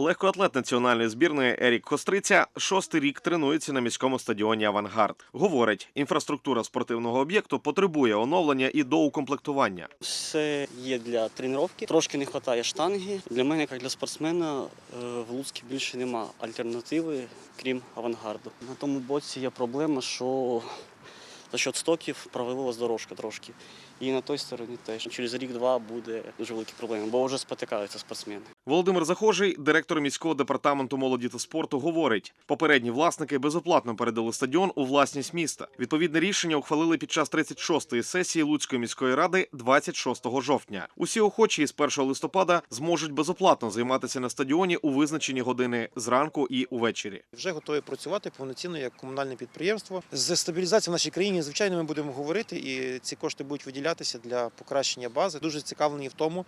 Легкоатлет національної збірної Ерік Костриця шостий рік тренується на міському стадіоні Авангард. Говорить, інфраструктура спортивного об'єкту потребує оновлення і доукомплектування. Все є для тренування. Трошки не вистачає штанги. Для мене, як для спортсмена, е, в Луцьку більше нема альтернативи, крім авангарду. На тому боці є проблема, що за счет стоків провалилась дорожка трошки. І на той стороні теж. Через рік-два буде дуже великі проблеми, бо вже спотикаються спортсмени. Володимир Захожий, директор міського департаменту молоді та спорту, говорить: попередні власники безоплатно передали стадіон у власність міста. Відповідне рішення ухвалили під час 36-ї сесії Луцької міської ради 26 жовтня. Усі охочі з 1 листопада зможуть безоплатно займатися на стадіоні у визначені години зранку і увечері. Вже готові працювати повноцінно як комунальне підприємство. З стабілізацією в нашій країні, звичайно, ми будемо говорити, і ці кошти будуть виділятися для покращення бази. Дуже цікавлені в тому,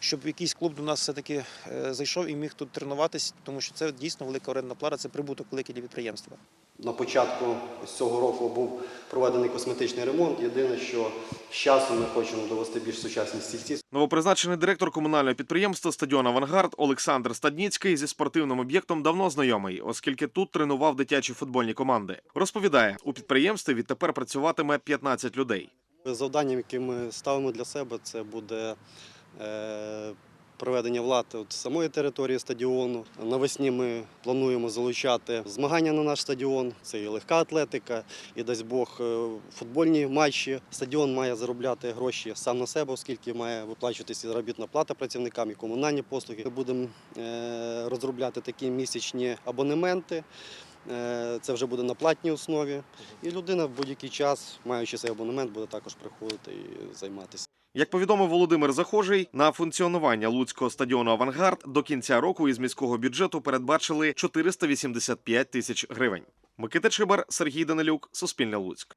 щоб якийсь клуб до нас все-таки е, зайшов і міг тут тренуватись, тому що це дійсно велика орендна плата, це прибуток великий для підприємства. На початку цього року був проведений косметичний ремонт. Єдине, що з часом ми хочемо довести більш сучасні стільці. Новопризначений директор комунального підприємства стадіон Авангард Олександр Стадніцький зі спортивним об'єктом давно знайомий, оскільки тут тренував дитячі футбольні команди. Розповідає, у підприємстві відтепер працюватиме 15 людей. Завданням, яке ми ставимо для себе, це буде е, проведення влади от самої території стадіону. Навесні ми плануємо залучати змагання на наш стадіон. Це і легка атлетика, і дасть Бог е, футбольні матчі. Стадіон має заробляти гроші сам на себе, оскільки має виплачуватися заробітна плата працівникам і комунальні послуги. Ми будемо е, розробляти такі місячні абонементи. Е, Це вже буде на платній основі. І людина в будь-який час, маючи цей абонемент, буде також приходити і займатися. Як повідомив Володимир Захожий, на функціонування луцького стадіону Авангард до кінця року із міського бюджету передбачили 485 тисяч гривень. Микита Чибар, Сергій Данилюк, Суспільне Луцьк.